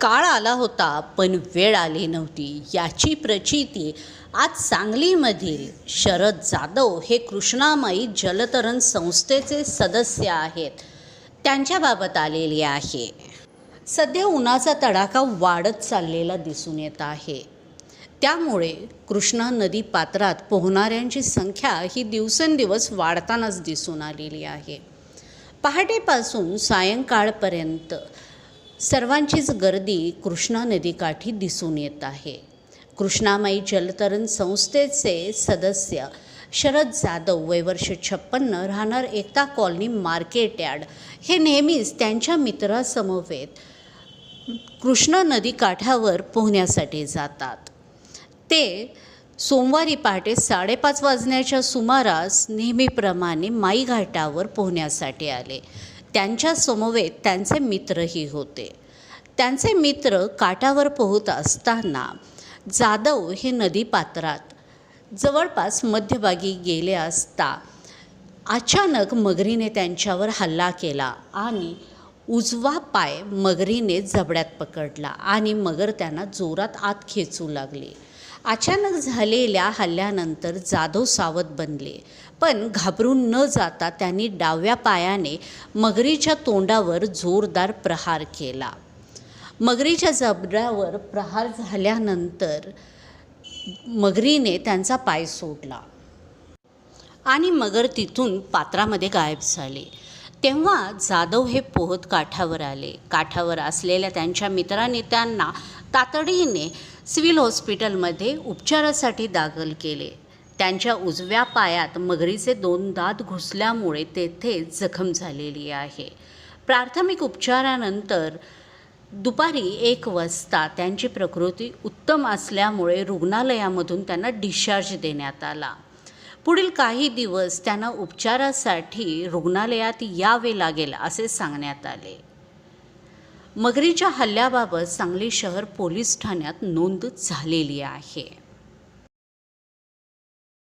काळ आला होता पण वेळ आली नव्हती. याची प्रचिती आज सांगलीमधील शरद जाधव हे कृष्णामाई जलतरण संस्थेचे सदस्य आहेत. त्यांच्याबाबत आलेली आहे. सध्या उन्हाचा तडाखा वाढत चाललेला दिसून येत आहे. त्यामुळे कृष्णा नदी पात्रात पोहणाऱ्यांची संख्या ही दिवसेंदिवस वाढतानाच दिसून आलेली आहे. पहाटेपासून सायंकाळपर्यंत सर्वांचीच गर्दी कृष्णा नदीकाठी दिसून येत आहे. कृष्णामाई जलतरण संस्थेचे सदस्य शरद जाधव वयवर्ष छप्पन्न राहणार एकता कॉलनी मार्केट यार्ड. हे नेहमीच त्यांच्या मित्रासमवेत कृष्णा नदी काठावर पोहण्यासाठी जातात. ते सोमवारी पहाटे साडेपाच वाजण्याच्या सुमारास नेहमीप्रमाणे माई घाटावर पोहण्यासाठी आले. त्यांच्या समवेत त्यांचे मित्रही होते. त्यांचे मित्र काठावर पोहत असताना जाधव हे नदीपात्रात जवळपास मध्यभागी गेले असता अचानक मगरीने त्यांच्यावर हल्ला केला आणि उजवा पाय मगरीने जबड्यात पकडला आणि मगर त्यांना जोरात आत खेचू लागली. अचानक झालेल्या हल्ल्यानंतर जाधव सावध बनले. पण घाबरून न जाता त्यांनी डाव्या पायाने मगरीच्या तोंडावर जोरदार प्रहार केला. मगरीच्या जबड्यावर प्रहार झाल्यानंतर मगरीने त्यांचा पाय सोडला आणि मगर तिथून पात्रामध्ये गायब झाले. तेव्हा जाधव हे पोहत काठावर आले. काठावर असलेल्या त्यांच्या मित्रांनी त्यांना तातडीने सिव्हिल हॉस्पिटलमध्ये उपचारासाठी दाखल केले. त्यांच्या उजव्या पायात मगरीचे दोन दात घुसल्यामुळे तेथे जखम झालेली आहे. प्राथमिक उपचारानंतर दुपारी एक वाजता त्यांची प्रकृती उत्तम असल्यामुळे रुग्णालयामधून त्यांना डिस्चार्ज देण्यात आला. पुढील काही दिवस त्यांना उपचारासाठी रुग्णालयात यावे लागेल असे सांगण्यात आले. मगरीच्या हल्ल्याबाबत सांगली शहर पोलीस ठाण्यात नोंद झालेली आहे.